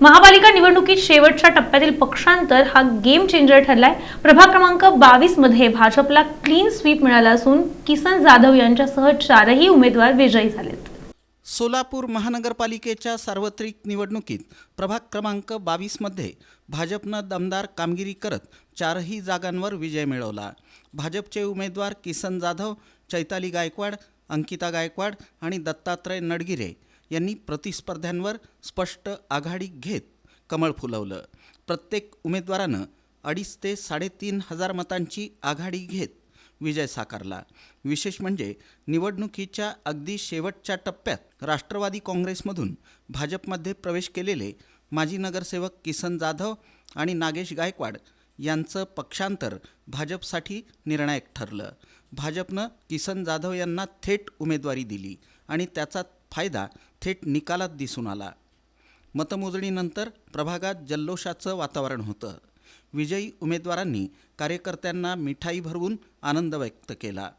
महापालिका निवडणुकीत शेवटच्या टप्प्यातील पक्षांतर हा गेम चेंजर ठरलाय. प्रभाग क्रमांक बावीसमध्ये भाजपला क्लीन स्वीप मिळाला असून किसन जाधव यांच्यासह चारही उमेदवार विजयी झालेत. सोलापूर महानगरपालिकेच्या सार्वत्रिक निवडणुकीत प्रभाग क्रमांक बावीसमध्ये भाजपनं दमदार कामगिरी करत चारही जागांवर विजय मिळवला. भाजपचे उमेदवार किसन जाधव चैताली गायकवाड अंकिता गायकवाड आणि दत्तात्रय नडगिरे यांनी प्रतिस्पर्ध्यांवर स्पष्ट आघाडी घेत कमळ फुलवलं. प्रत्येक उमेदवारानं अडीच ते साडेतीन हजार मतांची आघाडी घेत विजय साकारला. विशेष म्हणजे निवडणुकीच्या अगदी शेवटच्या टप्प्यात राष्ट्रवादी काँग्रेसमधून भाजपमध्ये प्रवेश केलेले माजी नगरसेवक किसन जाधव आणि नागेश गायकवाड यांचं पक्षांतर भाजपसाठी निर्णायक ठरलं. भाजपनं किसन जाधव यांना थेट उमेदवारी दिली आणि त्याचा फायदा थेट निकालात दिसून आला. मतमोजणीनंतर प्रभागात जल्लोषाचं वातावरण होतं. विजयी उमेदवारांनी कार्यकर्त्यांना मिठाई भरवून आनंद व्यक्त केला.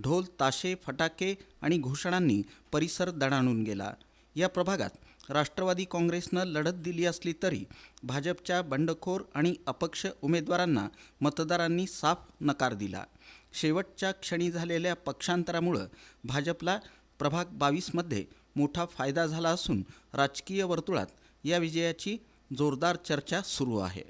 ढोल ताशे फटाके आणि घोषणांनी परिसर दणाणून गेला. या प्रभागात राष्ट्रवादी काँग्रेसनं लढत दिली असली तरी भाजपच्या बंडखोर आणि अपक्ष उमेदवारांना मतदारांनी साफ नकार दिला. शेवटच्या क्षणी झालेल्या पक्षांतरामुळं भाजपला प्रभाग बावीसमध्ये मोठा फायदा झाला असून राजकीय वर्तुळात या विजयाची जोरदार चर्चा सुरू आहे.